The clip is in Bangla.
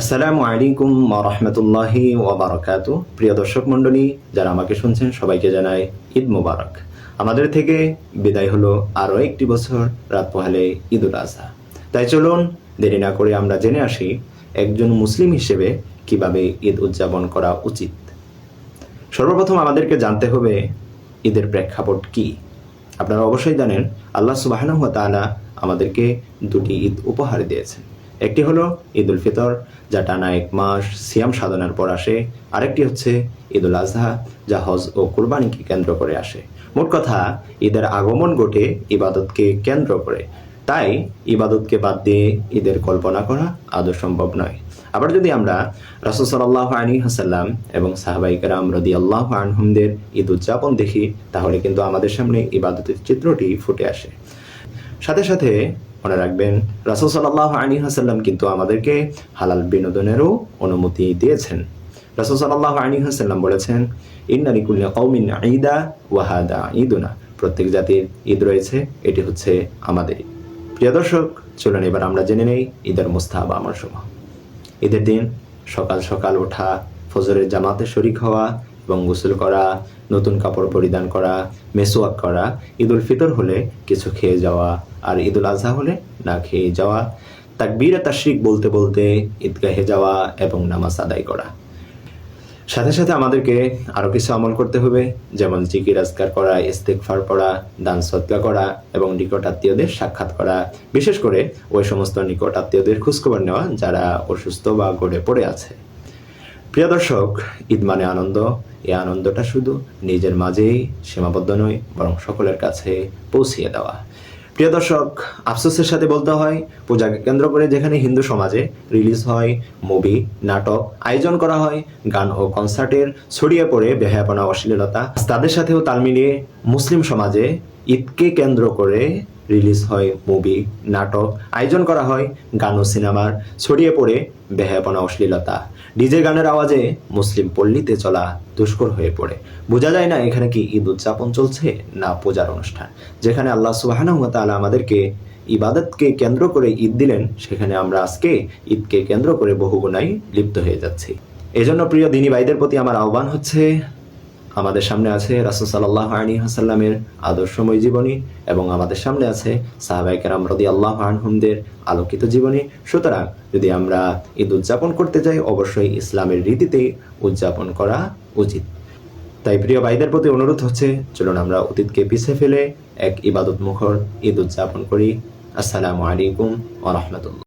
আসসালামু আলাইকুম রহমতুল্লাহি ওবরাকাতু প্রিয় দর্শক মণ্ডলী, যারা আমাকে শুনছেন, সবাইকে জানাই ঈদ মোবারক। আমাদের থেকে বিদায় হলো আরও একটি বছর রাত পোহালে ঈদুল আজহা তাই চলুন, দেরি না করে আমরা জেনে আসি একজন মুসলিম হিসেবে কীভাবে ঈদ উদযাপন করা উচিত। সর্বপ্রথম আমাদেরকে জানতে হবে ঈদের প্রেক্ষাপট কি। আপনারা অবশ্যই জানেন, আল্লাহ সুবাহানু তাআলা আমাদেরকে দুটি ঈদ উপহার দিয়েছেন। একটি হলো ঈদ উল ফিতর, যা টানা এক মাস সিয়াম সাধনার পর আসে। আরেকটি হচ্ছে ঈদ উল আজহা, যা হজ ও কুরবানিকে কেন্দ্র করে আসে। মোট কথা, ঈদের আগমন ঘটে ইবাদতকে কেন্দ্র করে। তাই ইবাদতকে বাদ দিয়ে ঈদের কল্পনা করা আদৌ সম্ভব নয়। আবার যদি আমরা রাসুল সাল্লাহ আলী হাসাল্লাম এবং সাহাবাই কারাম রদি আল্লাহ আনহুমদের ঈদ উদযাপন দেখি, তাহলে কিন্তু আমাদের সামনে ইবাদতের চিত্রটি ফুটে আসে। সাথে সাথে মনে রাখবেন, রাসুল সাল্লাহ আলী হাসাল্লাম কিন্তু আমাদেরকে হালাল বিনোদনেরও অনুমতি দিয়েছেন। রাসুল সাল্লাহ আলী হাসাল্লাম বলেছেন ইন্নারিকুল্লা কৌমিন ঈদা ওয়াহাদা ঈদুনা। প্রত্যেক জাতির ঈদ রয়েছে, এটি হচ্ছে আমাদের প্রিয় দর্শক, চলুন এবার আমরা জেনে নেই ঈদের মুস্তাহাব আমার সময় ঈদের দিন সকাল সকাল ওঠা, ফজরের জামাতে শরিক হওয়া এবং গোসল করা, নতুন কাপড় পরিধান করা মেসোয়াক করা ঈদ উল ফিতর হলে কিছু খেয়ে যাওয়া আর ঈদ উল আজহা হলে না খেয়ে যাওয়া, তাকবীর তাশরিক বলতে বলতে ঈদগাহে যাওয়া এবং নামাজ আদায় করা। সাথে সাথে আমাদেরকে আরও কিছু আমল করতে হবে, যেমন জিকির, আজকার করা ইস্তেকফার পড়া, দান সৎকা করা এবং নিকট আত্মীয়দের সাক্ষাৎ করা। বিশেষ করে ওই সমস্ত নিকট আত্মীয়দের খোঁজখবর নেওয়া যারা অসুস্থ বা গড়ে পড়ে আছে। প্রিয় দর্শক, ঈদ মানে আনন্দ। এই আনন্দটা শুধু নিজের মাঝেই সীমাবদ্ধ নয়, বরং সকলের কাছে পৌঁছিয়ে দেওয়া। প্রিয় দর্শক, আফসোসের সাথে বলতে হয়, পূজাকে কেন্দ্র করে যেখানে হিন্দু সমাজে রিলিজ হয়, মুভি, নাটক আয়োজন করা হয়, গান ও কনসার্টের ছড়িয়ে পড়ে বেহায়াপনা, অশ্লীলতা। তাদের সাথেও তাল মিলিয়ে মুসলিম সমাজে ঈদকে কেন্দ্র করে রিলিজ হয় মুভি, নাটক, আয়োজন করা হয় গান ও সিনেমার, ছড়িয়ে পড়ে বেহায়াপনা, অশ্লীলতা। ডিজে গানের আওয়াজে মুসলিম পল্লীতে চলা দুষ্কর হয়ে পড়ে। বোঝা যায় না এখানে কি ঈদ উদযাপন চলছে না পূজার অনুষ্ঠান। যেখানে আল্লাহ তাআলা আমাদেরকে ইবাদতকে কেন্দ্র করে ঈদ দিলেন, সেখানে আমরা আজকে ঈদকে কেন্দ্র করে বহুগুণাই লিপ্ত হয়ে যাচ্ছি। এজন্য প্রিয় দিনী ভাইদের প্রতি আমার আহ্বান হচ্ছে আমাদের সামনে আছে রাসুল সাল্লাহ আলী হাসাল্লামের আদর্শময় জীবনী এবং আমাদের সামনে আছে সাহাবাই কেরাম রদি আল্লাহ আনহুমদের আলোকিত জীবনী। সুতরাং যদি আমরা ঈদ উদযাপন করতে যাই, অবশ্যই ইসলামের রীতিতে উদযাপন করা উচিত। তাই প্রিয় ভাইদের প্রতি অনুরোধ হচ্ছে, চলুন আমরা অতীতকে পিছিয়ে ফেলে এক ইবাদত মুখর ঈদ উদযাপন করি। আসসালামু আলাইকুম ওয়া রাহমাতুল্লাহ।